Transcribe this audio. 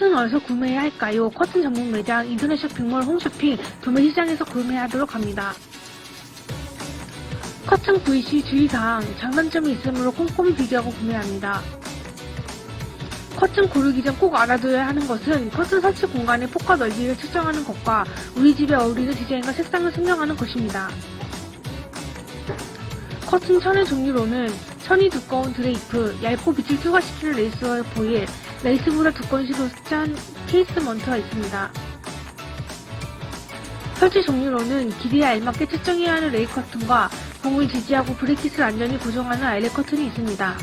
커튼은 어디서 구매해야 할까요? 커튼 전문 매장, 인터넷 쇼핑몰, 홈쇼핑, 도매 시장에서 구매하도록 합니다. 커튼 구입 시 주의사항, 장단점이 있으므로 꼼꼼히 비교하고 구매합니다. 커튼 고르기 전 꼭 알아둬야 하는 것은 커튼 설치 공간의 폭과 넓이를 측정하는 것과 우리 집에 어울리는 디자인과 색상을 선정하는 것입니다. 커튼 천의 종류로는 천이 두꺼운 드레이프, 얇고 빛을 투과시키는 레이스와 보일, 레이스보다 두꺼운 시로 짠 케이스 먼트가 있습니다. 설치 종류로는 길이에 알맞게 측정해야 하는 레이 커튼과 봉을 지지하고 브레킷을 안전히 고정하는 아일렛 커튼이 있습니다.